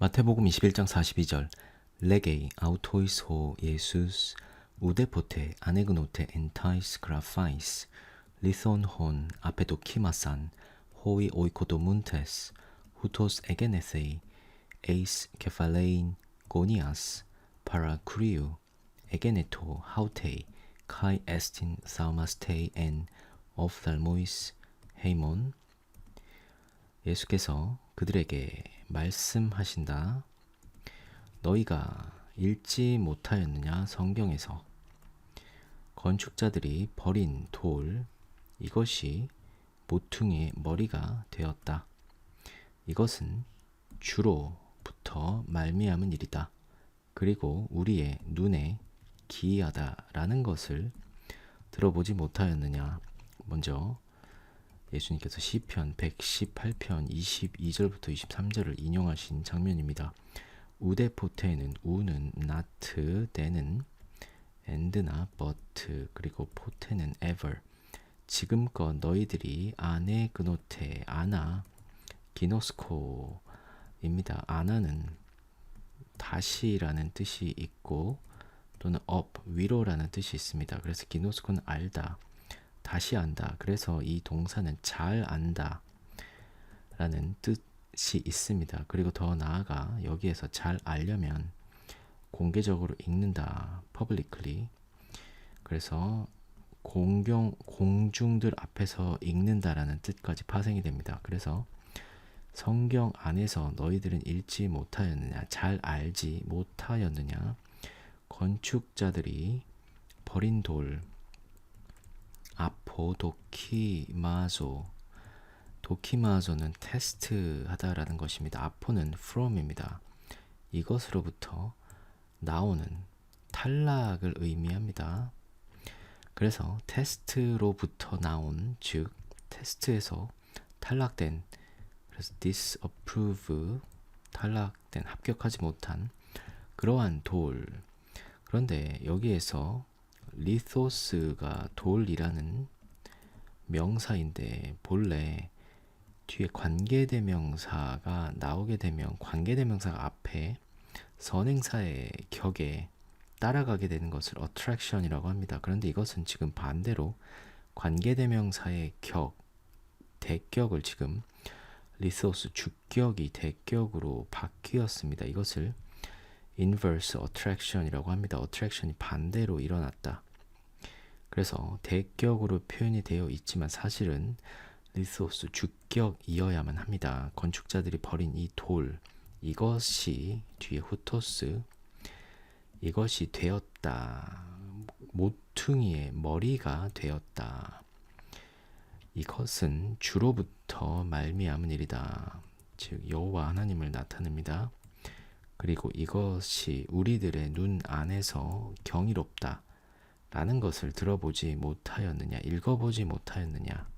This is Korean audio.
마태복음 21장 42절. 레게이 아우토이스 호 예수스 우데포테 아네그노테 엔타이스 그라파이스 리손 혼 아페도 키마산 호이 오이코도 문테스 후토스 에게네세이 에이스 케팔레인 고니아스 파라크리우 에게네토 하우테이 카이 에스틴 사우마스테이 엔 오프달모이스 헤이몬. 예수께서 그들에게 말씀하신다. 너희가 읽지 못하였느냐 성경에서 건축자들이 버린 돌 이것이 모퉁이의 머리가 되었다. 이것은 주로부터 말미암은 일이다. 그리고 우리의 눈에 기이하다라는 것을 들어보지 못하였느냐. 먼저 예수님께서 시편 118편 22절부터 23절을 인용하신 장면입니다. 우데포테는 우는 not 때는 and나 but 그리고 포테는 ever 지금껏 너희들이 아네 그노테 아나 기노스코입니다. 아나는 다시라는 뜻이 있고 또는 up 위로라는 뜻이 있습니다. 그래서 기노스코는 알다 다시 안다. 그래서 이 동사는 잘 안다 라는 뜻이 있습니다. 그리고 더 나아가 여기에서 잘 알려면 공개적으로 읽는다. publicly. 그래서 공경 공중들 앞에서 읽는다라는 뜻까지 파생이 됩니다. 그래서 성경 안에서 너희들은 읽지 못하였느냐, 잘 알지 못하였느냐, 건축자들이 버린 돌, 아포 도키마조 도키마조는 테스트하다라는 것입니다. 아포는 from입니다. 이것으로부터 나오는 탈락을 의미합니다. 그래서 테스트로부터 나온 즉 테스트에서 탈락된 그래서 disapprove 탈락된 합격하지 못한 그러한 돌 그런데 여기에서 리소스가 돌이라는 명사인데 본래 뒤에 관계대명사가 나오게 되면 관계대명사가 앞에 선행사의 격에 따라가게 되는 것을 attraction이라고 합니다. 그런데 이것은 지금 반대로 관계대명사의 격, 대격을 지금 리소스 주격이 대격으로 바뀌었습니다. 이것을 inverse attraction이라고 합니다. attraction이 반대로 일어났다. 그래서 대격으로 표현이 되어 있지만 사실은 리소스 주격이어야만 합니다. 건축자들이 버린 이 돌, 이것이 뒤에 후토스, 이것이 되었다. 모퉁이의 머리가 되었다. 이것은 주로부터 말미암은 일이다. 즉 여호와 하나님을 나타냅니다. 그리고 이것이 우리들의 눈 안에서 경이롭다. 라는 것을 들어보지 못하였느냐, 읽어보지 못하였느냐.